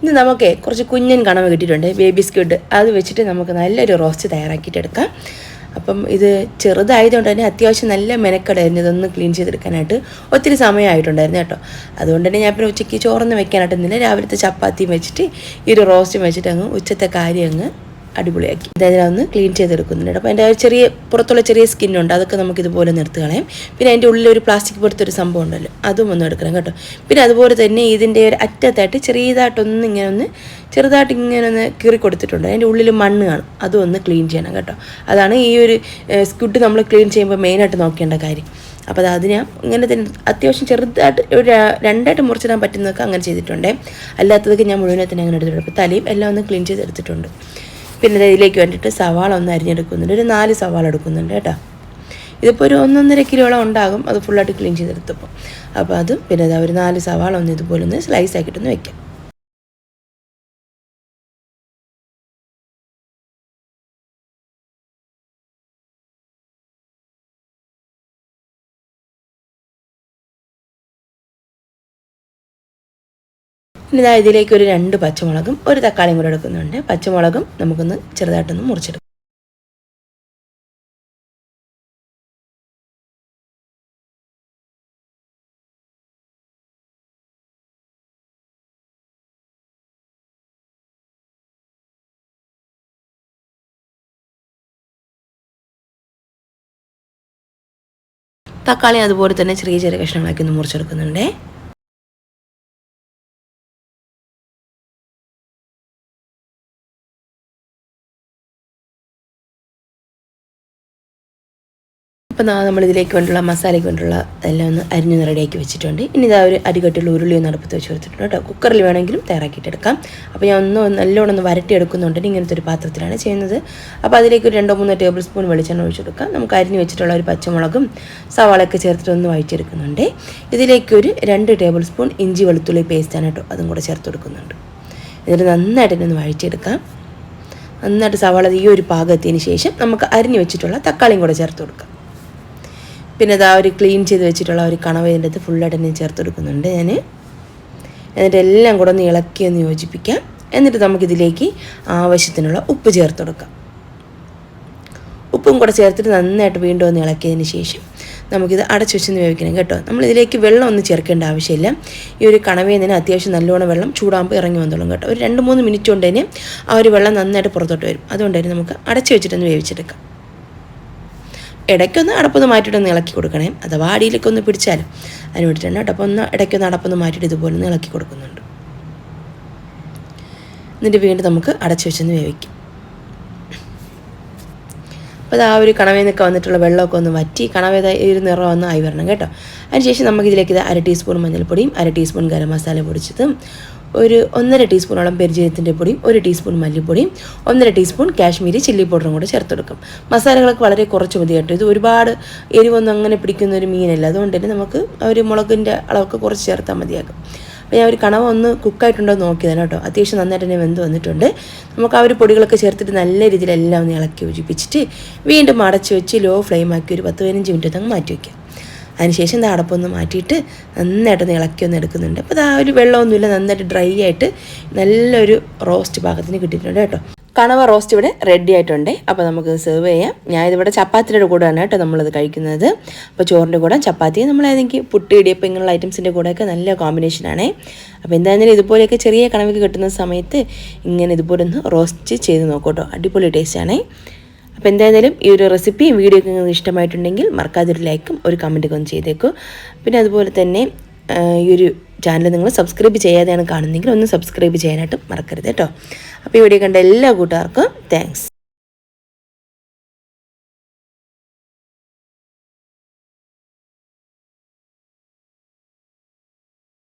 ഇന്ന് നമുക്ക് കുറച്ച് കുഞ്ഞൻ കണവ് കിട്ടിയിട്ടുണ്ട് ബേബി സ്ക്വിഡ് അത് വെച്ചിട്ട് നമുക്ക് നല്ലൊരു റോസ്റ്റ് തയ്യാറാക്കിയിട്ട് എടുക്കാം. അപ്പം ഇത് ചെറുതായതുകൊണ്ട് തന്നെ അത്യാവശ്യം നല്ല മെനക്കടായിരുന്നു ഇതൊന്ന് ക്ലീൻ ചെയ്തെടുക്കാനായിട്ട്. ഒത്തിരി സമയമായിട്ടുണ്ടായിരുന്നു കേട്ടോ. അതുകൊണ്ട് തന്നെ ഞാൻ പിന്നെ ഉച്ചയ്ക്ക് ചോറൊന്നും വെക്കാനായിട്ട് നിന്നില്ല രാവിലത്തെ ചപ്പാത്തിയും വെച്ചിട്ട് ഈ ഒരു റോസ്റ്റും വെച്ചിട്ട് അങ്ങ് ഉച്ചത്തെ കാര്യം അങ്ങ് അടിപൊളിയാക്കി. അതായത് ഒന്ന് ക്ലീൻ ചെയ്തെടുക്കുന്നുണ്ട് അപ്പോൾ അതിന്റെ ചെറിയ പുറത്തുള്ള ചെറിയ സ്കിന്നുണ്ട് അതൊക്കെ നമുക്ക് ഇതുപോലെ നിർത്തി കളയാം. പിന്നെ അതിന്റെ ഉള്ളിൽ ഒരു പ്ലാസ്റ്റിക് പോലത്തെ ഒരു സംഭവം ഉണ്ടല്ലോ. അതും ഒന്ന് എടുക്കണം കേട്ടോ. പിന്നെ അതുപോലെ തന്നെ ഇതിന്റെ ഒരു അറ്റത്തായിട്ട് ചെറിയതായിട്ടൊന്ന് ഇങ്ങനെ ഒന്ന് ചെറുതായിട്ട് ഇങ്ങനെ ഒന്ന് കീറി കൊടുത്തിട്ടുണ്ട്. അതിന്റെ ഉള്ളിൽ മണ്ണ് കാണും. അതും ഒന്ന് ക്ലീൻ ചെയ്യണം കേട്ടോ. അതാണ് ഈ ഒരു സ്ക്വിഡ് നമ്മൾ ക്ലീൻ ചെയ്യുമ്പോൾ മെയിനായിട്ട് നോക്കേണ്ട കാര്യം. അപ്പോൾ അത് അതിന് ഇങ്ങനെ തന്നെ അത്യാവശ്യം ചെറുതായിട്ട് ഒരു രണ്ടായിട്ട് മുറിച്ചിടാൻ പറ്റുന്നതൊക്കെ അങ്ങനെ ചെയ്തിട്ടുണ്ട്. അല്ലാത്തതൊക്കെ ഞാൻ മുഴുവനെ തന്നെ അങ്ങനെ എടുത്തിട്ടുണ്ട്. അപ്പോൾ തലയും എല്ലാം ഒന്ന് ക്ലീൻ ചെയ്തെടുത്തിട്ടുണ്ട്. പിന്നെ ഇതിലേക്ക് വേണ്ടിയിട്ട് സവാള ഒന്ന് അരിഞ്ഞെടുക്കുന്നുണ്ട്. ഒരു നാല് സവാള എടുക്കുന്നുണ്ട് കേട്ടോ. ഇതിപ്പോൾ ഒരു ഒന്നൊന്നര കിലോളം ഉണ്ടാകും. അത് ഫുള്ളായിട്ട് ക്ലീൻ ചെയ്തെടുത്തപ്പോൾ അപ്പോൾ അതും പിന്നെ ഒരു നാല് സവാള ഒന്ന് ഇതുപോലെ ഒന്ന് സ്ലൈസ് ആക്കിയിട്ടൊന്ന് വെക്കാം. ഇതാ ഇതിലേക്ക് ഒരു രണ്ട് പച്ചമുളകും ഒരു തക്കാളിയും കൂടെ എടുക്കുന്നുണ്ട്. പച്ചമുളകും നമുക്കൊന്ന് ചെറുതായിട്ടൊന്ന് മുറിച്ചെടുക്കാം. തക്കാളി അതുപോലെ തന്നെ ചെറിയ ചെറിയ കഷ്ണങ്ങളാക്കി ഒന്ന് മുറിച്ചെടുക്കുന്നുണ്ടേ. അപ്പം നമ്മൾ ഇതിലേക്ക് വേണ്ടിയുള്ള മസാലയ്ക്ക് വേണ്ടിയുള്ള എല്ലാം ഒന്ന് അരിഞ്ഞ് റെഡിയാക്കി വെച്ചിട്ടുണ്ട്. ഇനി ഇതാ ഒരു അരികട്ടുള്ള ഉരുളി ഒന്ന് അടുപ്പത്ത് വെച്ച് കൊടുത്തിട്ടുണ്ട് കേട്ടോ. കുക്കറിൽ വേണമെങ്കിലും തയ്യാറാക്കിയിട്ടെടുക്കാം അപ്പോൾ ഞാൻ ഒന്ന് നല്ലോണം ഒന്ന് വരട്ടി എടുക്കുന്നുണ്ടെങ്കിൽ ഇങ്ങനത്തെ ഒരു പാത്രത്തിലാണ് ചെയ്യുന്നത്. അപ്പോൾ അതിലേക്ക് ഒരു രണ്ടോ മൂന്നോ ടേബിൾ സ്പൂൺ വെളിച്ചെണ്ണ ഒഴിച്ച് കൊടുക്കാം. നമുക്ക് അരിഞ്ഞ് വെച്ചിട്ടുള്ള ഒരു പച്ചമുളകും സവാളയൊക്കെ ചേർത്തിട്ട് ഒന്ന് വഴിച്ചെടുക്കുന്നുണ്ട് ഇതിലേക്ക് ഒരു രണ്ട് ടേബിൾ സ്പൂൺ ഇഞ്ചി വെളുത്തുള്ളി പേസ്റ്റാണ് കേട്ടോ. അതും കൂടെ ചേർത്ത് കൊടുക്കുന്നുണ്ട്. എന്നിട്ട് നന്നായിട്ട് തന്നെ ഒന്ന് വഴിച്ചെടുക്കാം നന്നായിട്ട് സവാള ഈ ഒരു പാകത്തിന് ശേഷം നമുക്ക് അരിഞ്ഞു വെച്ചിട്ടുള്ള തക്കാളിയും കൂടെ ചേർത്ത് കൊടുക്കാം. പിന്നെ ഇതാ ഒരു ക്ലീൻ ചെയ്ത് വെച്ചിട്ടുള്ള ഒരു കണവ് ഇതിന്റെ അകത്ത് ഫുള്ളായിട്ട് തന്നെ ചേർത്ത് കൊടുക്കുന്നുണ്ട് ഞാൻ എന്നിട്ട് എല്ലാം കൂടെ ഒന്ന് ഇളക്കി ഒന്ന് യോജിപ്പിക്കാം. എന്നിട്ട് നമുക്കിതിലേക്ക് ആവശ്യത്തിനുള്ള ഉപ്പ് ചേർത്ത് കൊടുക്കാം. ഉപ്പും കൂടെ ചേർത്തിട്ട് നന്നായിട്ട് വീണ്ടും ഒന്ന് ഇളക്കിയതിന് ശേഷം നമുക്കിത് അടച്ചു വെച്ചൊന്ന് വേവിക്കണം കേട്ടോ. നമ്മളിതിലേക്ക് വെള്ളം ഒന്നും ചേർക്കേണ്ട ആവശ്യമില്ല. ഈ ഒരു കണവയിൽ നിന്ന് അത്യാവശ്യം നല്ലോണം വെള്ളം ചൂടാകുമ്പോൾ ഇറങ്ങി വന്നോളും കേട്ടോ. ഒരു രണ്ട് മൂന്ന് മിനിറ്റ് കൊണ്ട് തന്നെ ആ ഒരു വെള്ളം നന്നായിട്ട് പുറത്തോട്ട് വരും. അതുകൊണ്ട് തന്നെ നമുക്ക് അടച്ചു വെച്ചിട്ടൊന്ന് വേവിച്ചെടുക്കാം. ഇടയ്ക്കൊന്ന് അടപ്പൊന്ന് മാറ്റിയിട്ടൊന്ന് ഇളക്കി കൊടുക്കണേ. അഥവാ അടിയിലേക്ക് ഒന്ന് പിടിച്ചാലും അതിന് വേണ്ടിയിട്ടാണ് കേട്ടോ. അപ്പോൾ ഒന്ന് ഇടയ്ക്കൊന്ന് അടപ്പൊന്ന് മാറ്റിയിട്ട് ഇതുപോലെ ഒന്ന് ഇളക്കി കൊടുക്കുന്നുണ്ട്. എന്നിട്ട് വീണ്ടും നമുക്ക് അടച്ചു വെച്ചൊന്ന് വേവിക്കും. അപ്പോൾ അത് ആ ഒരു കണവയിൽ നിന്നൊക്കെ വന്നിട്ടുള്ള വെള്ളമൊക്കെ ഒന്ന് വറ്റി കണവ ഒരു നിറം ഒന്ന് ആയി വരണം കേട്ടോ. അതിനുശേഷം നമുക്ക് ഇതിലേക്ക് ഇത് അര ടീസ്പൂൺ മഞ്ഞൾപ്പൊടിയും അര ടീസ്പൂൺ ഗരം മസാല പൊടിച്ചതും ഒരു ഒന്നര ടീസ്പൂണോളം പെരിജീരകത്തിന്റെ പൊടിയും ഒരു ടീസ്പൂൺ മല്ലിപ്പൊടിയും ഒന്നര ടീസ്പൂൺ കാശ്മീരി ചില്ലി പൗഡറും കൂടെ ചേർത്ത് കൊടുക്കും മസാലകളൊക്കെ വളരെ കുറച്ച് മതി കേട്ടോ. ഇത് ഒരുപാട് എരിവൊന്നും അങ്ങനെ പിടിക്കുന്ന ഒരു മീനല്ല. അതുകൊണ്ട് തന്നെ നമുക്ക് ഒരു മുളകിന്റെ അളവൊക്കെ കുറച്ച് ചേർത്താൽ മതിയാകും. അപ്പോൾ ഞാൻ ഒരു കണവ ഒന്ന് കുക്കായിട്ടുണ്ടോ എന്ന് നോക്കിയതാണ് കേട്ടോ. അത്യാവശ്യം നന്നായിട്ട് തന്നെ വെന്ത് വന്നിട്ടുണ്ട്. നമുക്ക് ആ ഒരു പൊടികളൊക്കെ ചേർത്തിട്ട് നല്ല രീതിയിൽ എല്ലാം ഒന്ന് ഇളക്കി യോജിപ്പിച്ചിട്ട് വീണ്ടും അടച്ച് വെച്ച് ലോ ഫ്ലെയിം ആക്കി ഒരു പത്ത് പതിനഞ്ച് മിനിറ്റ് അങ്ങ് മാറ്റി വയ്ക്കാം. അതിനുശേഷം ഇത് അടപ്പൊന്ന് മാറ്റിയിട്ട് നന്നായിട്ടൊന്ന് ഇളക്കി ഒന്ന് എടുക്കുന്നുണ്ട്. അപ്പോൾ ആ ഒരു വെള്ളമൊന്നുമില്ല നന്നായിട്ട് ഡ്രൈ ആയിട്ട് നല്ലൊരു റോസ്റ്റ് പാകത്തിന് കിട്ടിയിട്ടുണ്ട് കേട്ടോ. കണവ റോസ്റ്റ് ഇവിടെ റെഡി ആയിട്ടുണ്ട്. അപ്പോൾ നമുക്ക് സെർവ് ചെയ്യാം. ഞാൻ ഇതിവിടെ ചപ്പാത്തിയുടെ കൂടെയാണ് കേട്ടോ നമ്മളിത് കഴിക്കുന്നത്. അപ്പോൾ ചോറിന്റെ കൂടെ ചപ്പാത്തി നമ്മൾ ഏതെങ്കിലും പുട്ട് ഇടിയപ്പം ഇങ്ങനെയുള്ള ഐറ്റംസിന്റെ കൂടെയൊക്കെ നല്ല കോമ്പിനേഷനാണേ അപ്പോൾ എന്തായാലും ഇതുപോലെയൊക്കെ ചെറിയ കണവയ്ക്ക് കിട്ടുന്ന സമയത്ത് ഇങ്ങനെ ഇതുപോലെ ഒന്ന് റോസ്റ്റ് ചെയ്ത് നോക്കൂ കേട്ടോ. അടിപൊളി ടേസ്റ്റാണേ അപ്പോൾ എന്തായാലും ഈ ഒരു റെസിപ്പിയും വീഡിയോ നിങ്ങൾക്ക് ഇഷ്ടമായിട്ടുണ്ടെങ്കിൽ മറക്കാതെ ഒരു ലൈക്കും ഒരു കമന്റൊക്കെ ഒന്ന് ചെയ്തേക്കൂ. പിന്നെ അതുപോലെ തന്നെ ഈ ഒരു ചാനൽ നിങ്ങൾ സബ്സ്ക്രൈബ് ചെയ്യാതെയാണ് കാണുന്നതെങ്കിൽ ഒന്ന് സബ്സ്ക്രൈബ് ചെയ്യാനായിട്ട് മറക്കരുത് കേട്ടോ. അപ്പോൾ ഈ വീഡിയോ കണ്ട എല്ലാ കൂട്ടുകാർക്കും താങ്ക്സ്